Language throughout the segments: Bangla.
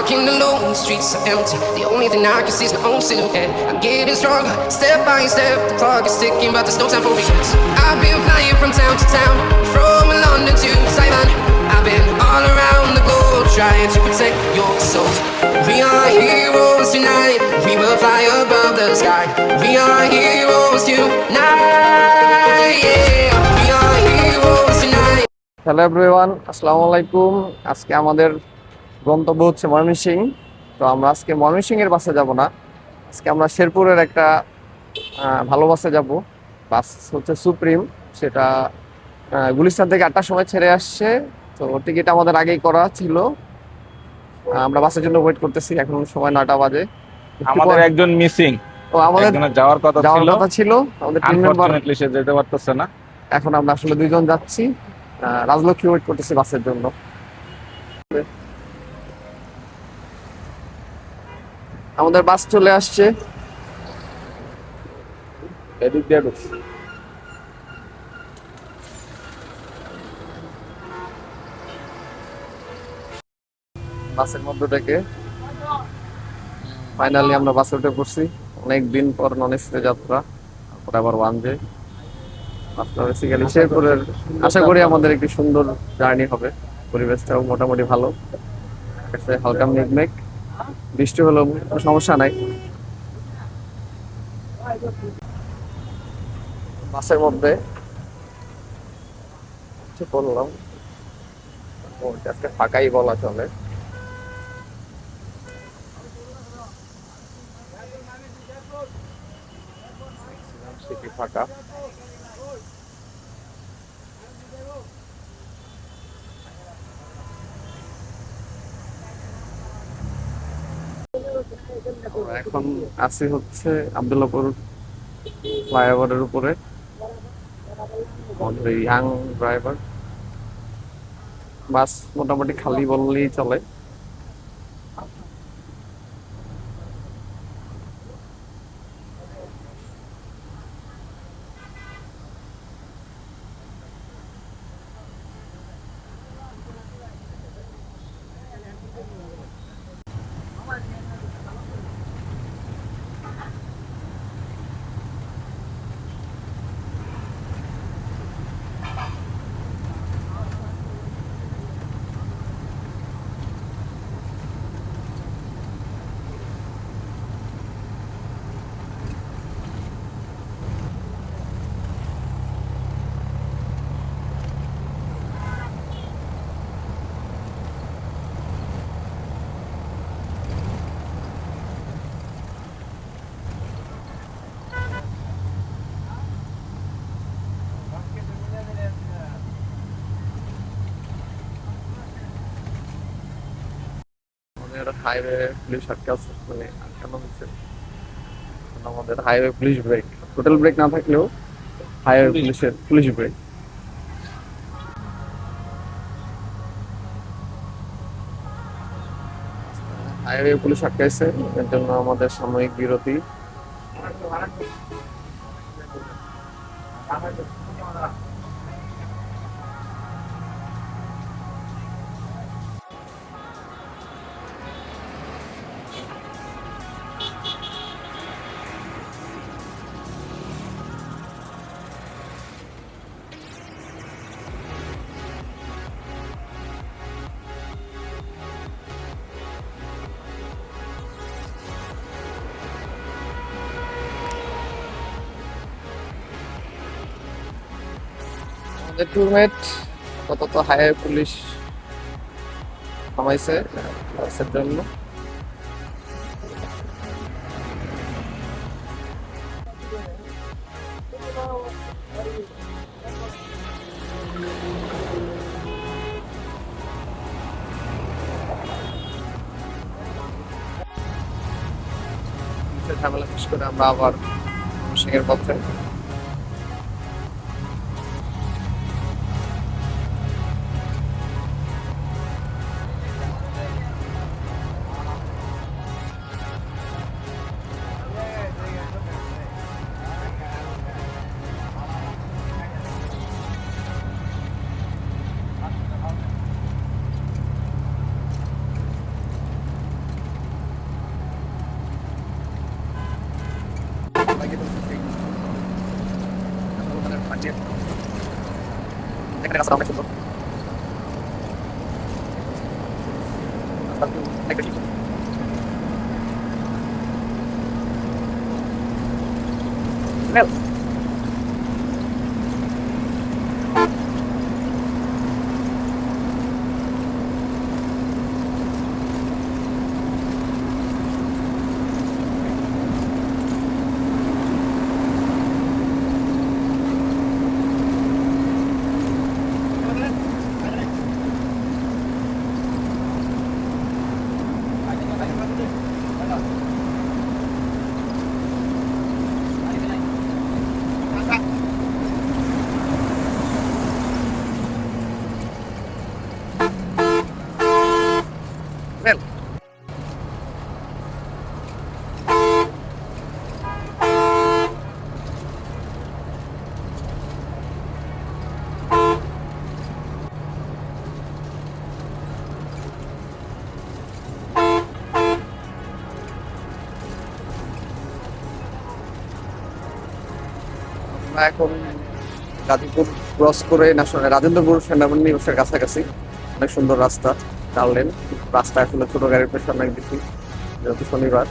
Walking alone, the streets are empty. The only thing I can see is my own silhouette. I'm getting stronger, step by step. The clock is ticking, but there's no time for regrets. I've been flying from town to town, from London to Taiwan. I've been all around the globe trying to protect your soul. We are heroes tonight. We will fly above the sky. We are heroes tonight. Yeah, we are heroes tonight. Hello everyone আসসালামু আলাইকুম আজকে আমাদের গন্তব্য হচ্ছে ময়মনসিং তো আমরা আজকে ময়মনসিং এর বাসে যাব না। আজকে আমরা শেরপুরের একটা ভালো বাসে যাব। বাস হচ্ছে সুপ্রিম। সেটা গুলিস্তান থেকে আটটার সময় ছেড়ে আসছে। তো টিকিট আমাদের আগেই করা ছিল। আমরা বাসের জন্য ওয়েট করতেছি। এখন সময় নটা বাজে। আমাদের একজন মিসিং তো আমাদের যাওয়ার কথা যাওয়ার কথা ছিল। আমাদের টিম মেম্বার সে যেতে পারতেছে না। এখন আমরা আসলে দুইজন যাচ্ছি। রাজলক্ষ্মী ওয়েট করতেছি বাসের জন্য। আমাদের বাস চলে আসছে। এদিক দিয়ে বাসের মধ্যে থেকে। ফাইনালি আমরা বাসে উঠে পড়ছি। অনেক দিন পর নন এসিতে যাত্রা। তারপর আবার ওয়ান ডে আপনার বেসিক্যালি শেরপুরের আশা করি আমাদের একটি সুন্দর জার্নি হবে। পরিবেশটাও মোটামুটি ভালো। হালকা মেঘমেঘ বৃষ্টি কোনো সমস্যা নাই। বাসের মধ্যে বললাম আজকে ফাঁকাই বলা চলে। ফাঁকা। এখন আছি হচ্ছে আবদুল্লাপুর ফ্লাইওভারের উপরে। ইয়াং ড্রাইভার বাস মোটামুটি খালি বললেই চলে। হাইওয়ে পুলিশ আটকে আছে মানে আটকানো কারণ আমাদের highway police brake total brake না থাকলেও হাইওয়ে পুলিশের পুলিশ ব্রেক হাইওয়ে পুলিশ আটকাইছে এর জন্য আমাদের সাময়িক বিরতি। টুরমেট আপাতত হাইওয়ে পুলিশ থামাইছে জন্য। ঝামেলা শেষ করে আমরা আবার সিংহের পথে Nope. Mel. এখন ক্রস করে ন্যাশনাল রাজেন্দ্রপুর সেনাবাহিনী কাছাকাছি অনেক সুন্দর রাস্তা চার লেন রাস্তা আসলে ছোট গাড়ির পেছনে অনেক বেশি যেহেতু শনিবার।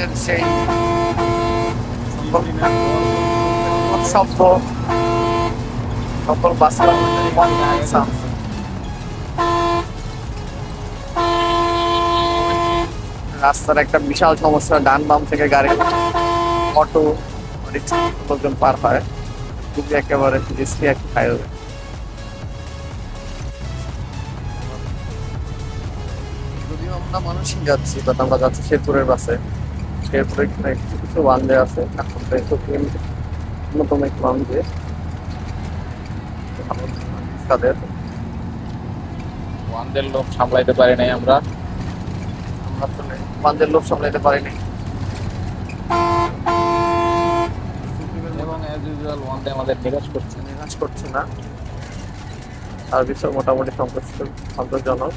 ওয়ানদের সেই শব্দ সকল sound। রাস্তার একটা বিশাল সমস্যা, ডান বাম থেকে গাড়ি অটো রিক্সা লোকজন পার হয়। খুবই একেবারে রিস্কি একটা হাইওয়ে যদিও আমরা মানুষই যাচ্ছি, বাট আমরা যাচ্ছি শেরপুরের বাসে। কিছু ওয়ানডে আছে অন্যতম তাদের ওয়ানদের লোক সামলাইতে পারি নাই আমরা। আমরা আসলে ওয়ানদের লোভ সামলাইতে পারিনি এবং অ্যাজ ইউজুয়াল ওয়ানডে আমাদের নিরাশ করছে। নিরাশ করছে না। মোটামুটি সন্তোষজনক।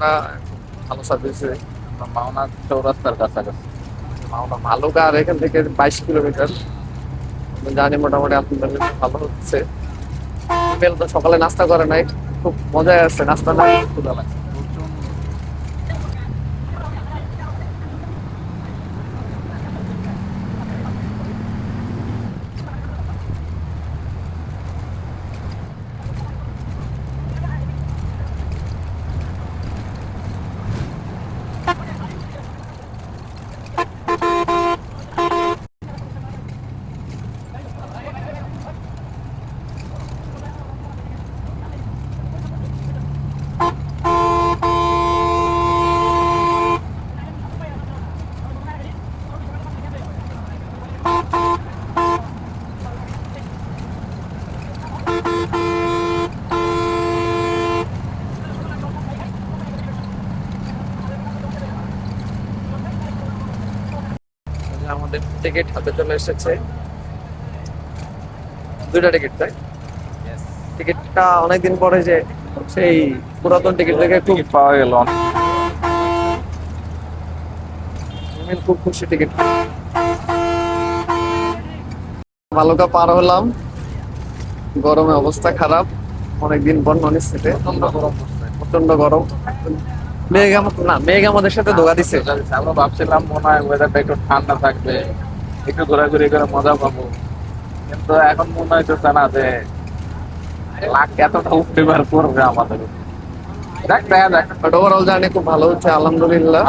আমরা ভালো সার্ভিস মাওনা চৌরাস্তার কাছাকাছি। মাওনা ভালুকা আর এখান থেকে বাইশ কিলোমিটার। জানি মোটামুটি আপনাদের ভালো হচ্ছে। বেল তো সকালে নাস্তা করে নাই, খুব মজায় আছে নাস্তা নাই খুব লাগছে আমাদের টিকিট হাতে চলে এসেছে। দুইটা টিকিট তাই? টিকিটটা অনেকদিন পরে যে সেই পুরাতন টিকিট দেখে খুব পাওয়া গেল। খুব খুশি টিকিট। ভালুকা পার হলাম। গরমে অবস্থা খারাপ। অনেকদিন পর ননিস থেকে প্রচণ্ড গরম প্রচণ্ড গরম। মেঘ না মেঘ আমাদের সাথে ধোকা দিছে। আমরা ভাবছিলাম মনে হয় ওয়েদারটা একটু ঠান্ডা থাকবে। একটু ঘোরাঘুরি করে মজা পাবো। কিন্তু এখন মনে হইতেছে না যে লাখ এতটা উপরিবার করবে আমাদের। দেখ দেখ দেখা যাক। বাট ওভারঅল জার্নি খুব ভালো হচ্ছে আলহামদুলিল্লাহ।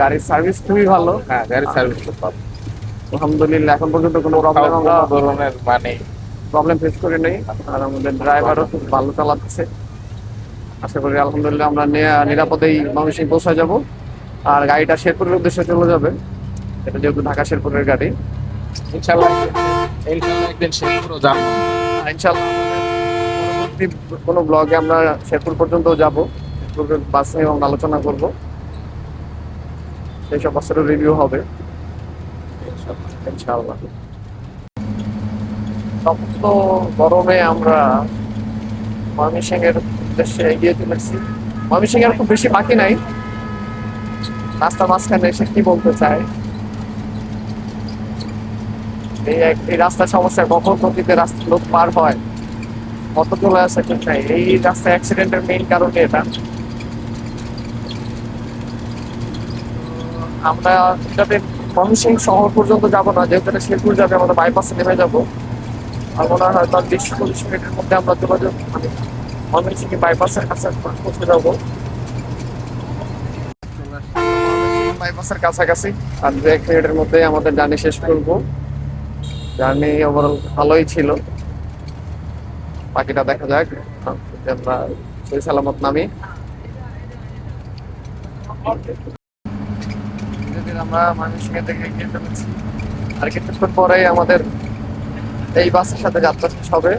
গাড়ির সার্ভিস খুবই ভালো। হ্যাঁ গাড়ির সার্ভিস খুব ভালো। আলহামদুলিল্লাহ এখন পর্যন্ত কোনো প্রবলেম আমরা ধরনের মানে প্রবলেম ফেস করি নেই। আর আমাদের ড্রাইভারও খুব ভালো চালাচ্ছে। আশা করি আলহামদুলিল্লাহ আমরা নিরাপদেই মানুষই পৌঁছে যাব। আর গাড়িটা শেরপুরের উদ্দেশ্যে চলে যাবে। এটা যেহেতু ঢাকা শেরপুরের গাড়ি। ইনশাল্লাহ ইনশাল্লাহ একদিন শেরপুরও যাব। ইনশাল্লাহ পরবর্তী কোনো ব্লগে আমরা শেরপুর পর্যন্ত যাব। শেরপুরের বাস নিয়ে আলোচনা করব। সেই সব বাসেরও রিভিউ হবে। ইনশাআল্লাহ। তপ্ত গরমে আমরা ময়মনসিং এর উদ্দেশ্যে এগিয়ে চলেছি। ময়মনসিং এর খুব বেশি বাকি নাই। রাস্তা মাঝখানে এসে কি বলতে চায়? এই এক- এই রাস্তার সমস্যা কখন গতিতে রাস্তা লোক পার হয়। কত চলে আসে ঠিক নাই এই রাস্তা অ্যাক্সিডেন্টের মেইন কারণ এটা। আমরা এটাতে ময়মনসিং শহর পর্যন্ত যাব না, যেহেতু এটা শেরপুর যাবে, আমরা বাইপাসে নেমে যাব। আর মনে হয় হয়তো আর বিশ চল্লিশ মিনিটের মধ্যে আমরা যোগাযোগ মানে ময়মনসিং বাইপাসের কাছে পৌঁছে যাব। বাইপাসের কাছাকাছি। আর দু এক মিনিটের মধ্যে আমাদের জার্নি শেষ করব। জার্নি ওভারঅল ভালোই ছিল। বাকিটা দেখা যাক। আমরা সই সালামত নামি। আমরা দেখে এগিয়ে আর কিছুক্ষণ পরেই আমাদের এই বাসের সাথে যাত্রা শেষ হবে।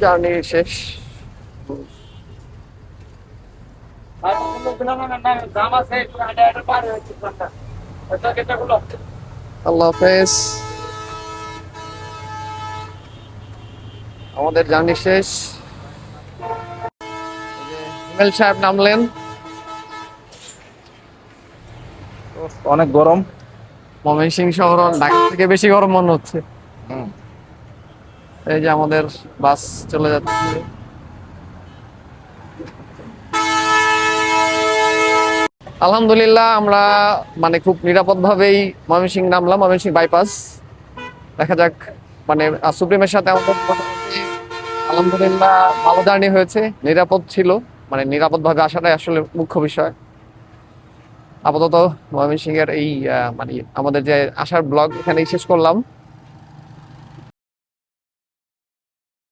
জার্নি শেষ। আল্লাহ হাফেজ। আমাদের জার্নি শেষ। হিমেল সাহেব নামলেন। অনেক গরম। ময়মনসিং শহর ঢাকা থেকে বেশি গরম মনে হচ্ছে। এই যে আমাদের বাস চলে যাচ্ছে। আলহামদুলিল্লাহ আমরা মানে খুব নিরাপদভাবেই ময়মনসিং নামলাম ময়মনসিং বাইপাস। দেখা যাক মানে সুপ্রিমের সাথে আমাদের আলহামদুলিল্লাহ, ভালো জার্নি হয়েছে। নিরাপদ ছিল। মানে নিরাপদভাবে আসাটাই আসলে মুখ্য বিষয়। আপাতত ময়মনসিংহের এই মানে আমাদের যে আসার ব্লগ এখানেই শেষ করলাম।